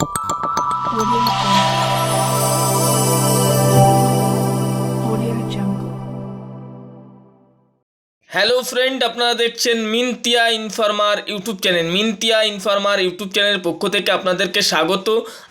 Audio hello friend আপনারা দেখছেন Mintiya informer YouTube channel Mintiya informer YouTube চ্যানেলের পক্ষ থেকে আপনাদেরকে স্বাগত।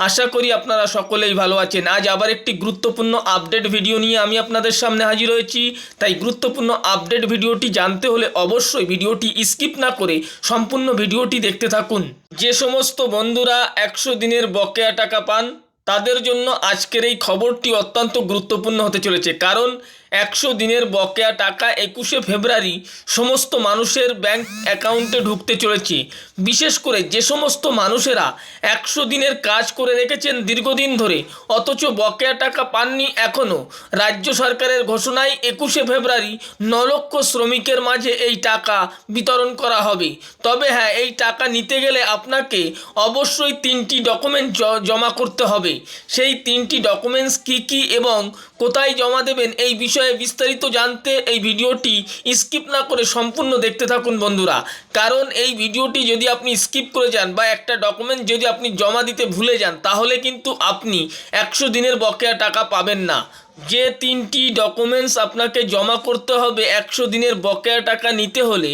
আশা করি আপনারা সকলেই ভালো আছেন। আজ আবার একটি গুরুত্বপূর্ণ আপডেট ভিডিও নিয়ে আমি আপনাদের সামনে হাজির হয়েছি। তাই গুরুত্বপূর্ণ আপডেট ভিডিওটি জানতে হলে অবশ্যই ভিডিওটি স্কিপ না করে সম্পূর্ণ ভিডিওটি দেখতে থাকুন। যে সমস্ত বন্ধুরা একশো দিনের বকেয়া টাকা পান, তাদের জন্য আজকের এই খবরটি অত্যন্ত গুরুত্বপূর্ণ হতে চলেছে। কারণ একশো দিনের বকেয়া টাকা একুশে ফেব্রুয়ারি সমস্ত মানুষের ব্যাংক অ্যাকাউন্টে ঢুকতে চলেছে। বিশেষ করে যে সমস্ত মানুষেরা একশো দিনের কাজ করে রেখেছেন দীর্ঘদিন ধরে, অথচ বকেয়া টাকা পাননি এখনও রাজ্য সরকারের ঘোষণায় একুশে ফেব্রুয়ারি ন লক্ষ শ্রমিকের মাঝে এই টাকা বিতরণ করা হবে। তবে হ্যাঁ এই টাকা নিতে গেলে আপনাকে অবশ্যই তিনটি ডকুমেন্ট জমা করতে হবে। সেই তিনটি ডকুমেন্টস কী কী এবং কোথায় জমা দেবেন এই বিষয়ে বিস্তারিত জানতে এই ভিডিওটি স্কিপ না করে সম্পূর্ণ দেখতে থাকুন বন্ধুরা। কারণ এই ভিডিওটি যদি আপনি স্কিপ করে যান বা একটা ডকুমেন্ট যদি আপনি জমা দিতে ভুলে যান, তাহলে কিন্তু আপনি একশো দিনের বকেয়া টাকা পাবেন না। যে তিনটি ডকুমেন্টস আপনাকে জমা করতে হবে একশো দিনের বকেয়া টাকা নিতে হলে,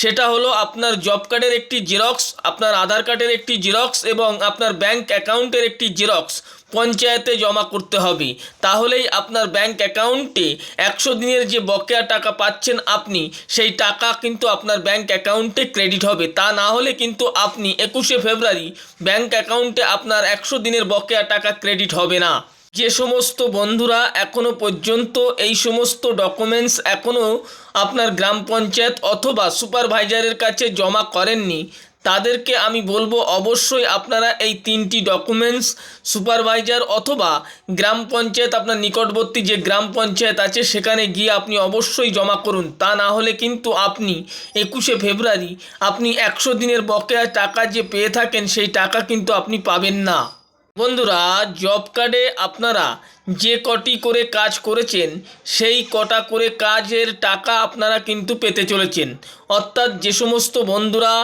সেটা হলো আপনার জব কার্ডের একটি জেরক্স আপনার আধার কার্ডের একটি জেরক্স এবং আপনার ব্যাংক অ্যাকাউন্টের একটি জেরক্স পঞ্চায়েতে জমা করতে হবে। তাহলেই আপনার ব্যাংক অ্যাকাউন্টে একশো দিনের যে বকেয়া টাকা পাচ্ছেন আপনি, সেই টাকা কিন্তু আপনার ব্যাংক অ্যাকাউন্টে ক্রেডিট হবে। তা না হলে কিন্তু আপনি একুশে ফেব্রুয়ারি ব্যাংক অ্যাকাউন্টে আপনার একশো দিনের বকেয়া টাকা ক্রেডিট হবে না। যে সমস্ত বন্ধুরা এখনও পর্যন্ত এই সমস্ত ডকুমেন্টস এখনও আপনার গ্রাম পঞ্চায়েত অথবা সুপারভাইজারের কাছে জমা করেননি, তাদেরকে আমি বলব অবশ্যই আপনারা এই তিনটি ডকুমেন্টস সুপারভাইজার অথবা গ্রাম পঞ্চায়েত, আপনার নিকটবর্তী যে গ্রাম পঞ্চায়েত আছে সেখানে গিয়ে আপনি অবশ্যই জমা করুন। তা না হলে কিন্তু আপনি একুশে ফেব্রুয়ারি, আপনি একশো দিনের বকেয়া টাকা যে পেয়ে থাকেন সেই টাকা কিন্তু আপনি পাবেন না। বন্ধুরা জব কার্ডে আপনারা যে কটি করে কাজ করেছেন, সেই কটা করে কাজের টাকা আপনারা কিন্তু পেতে চলেছেন। অর্থাৎ যে সমস্ত বন্ধুরা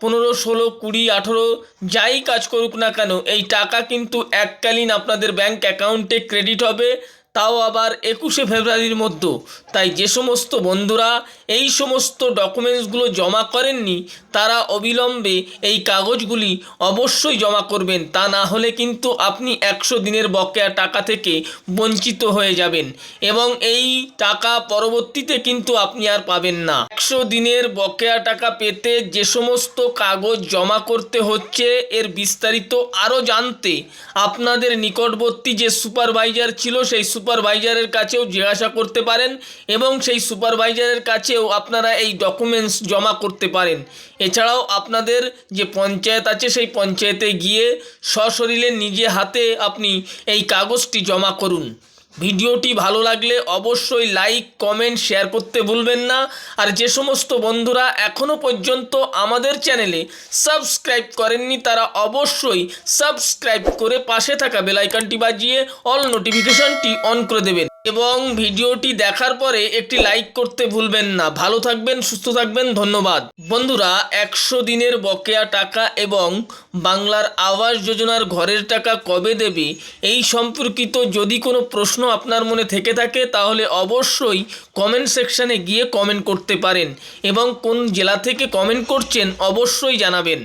পনেরো, ষোলো, কুড়ি, আঠেরো যাই কাজ করুক না কেন, এই টাকা কিন্তু এককালীন আপনাদের ব্যাংক অ্যাকাউন্টে ক্রেডিট হবে। তাও আবার একুশে ফেব্রুয়ারির মধ্যে। তাই যে সমস্ত বন্ধুরা এই সমস্ত ডকুমেন্টসগুলো জমা করেননি, তারা অবিলম্বে এই কাগজগুলি অবশ্যই জমা করবেন। তা না হলে কিন্তু আপনি একশো দিনের বকেয়া টাকা থেকে বঞ্চিত হয়ে যাবেন এবং এই টাকা পরবর্তীতে কিন্তু আপনি আর পাবেন না। একশো দিনের বকেয়া টাকা পেতে যে সমস্ত কাগজ জমা করতে হচ্ছে, এর বিস্তারিত আরও জানতে আপনাদের নিকটবর্তী যে সুপারভাইজার ছিল, সেই সুপারভাইজারের কাছেও জিজ্ঞাসা করতে পারেন এবং সেই সুপারভাইজারের কাছেও আপনারা এই ডকুমেন্টস জমা করতে পারেন। এছাড়াও আপনাদের যে পঞ্চায়েত আছে সেই পঞ্চায়েতে গিয়ে সশরীরে নিজে হাতে আপনি এই কাগজটি জমা করুন। ভিডিওটি ভালো লাগলে অবশ্যই লাইক, কমেন্ট, শেয়ার করতে ভুলবেন না। আর যে সমস্ত বন্ধুরা এখনও পর্যন্ত আমাদের চ্যানেলে সাবস্ক্রাইব করেননি, তারা অবশ্যই সাবস্ক্রাইব করে পাশে থাকা বেলাইকনটি বাজিয়ে অল নোটিফিকেশনটি অন করে দেবেন। এবং ভিডিওটি দেখার পরে একটি লাইক করতে ভুলবেন না। ভালো থাকবেন, সুস্থ থাকবেন, ধন্যবাদ। বন্ধুরা, একশো দিনের বকেয়া টাকা এবং বাংলার আবাস যোজনার ঘরের টাকা কবে দেবে? এই সম্পর্কিত যদি কোনো প্রশ্ন আপনার মনে থেকে থাকে, তাহলে অবশ্যই কমেন্ট সেকশানে গিয়ে কমেন্ট করতে পারেন এবং কোন জেলা থেকে কমেন্ট করছেন, অবশ্যই জানাবেন।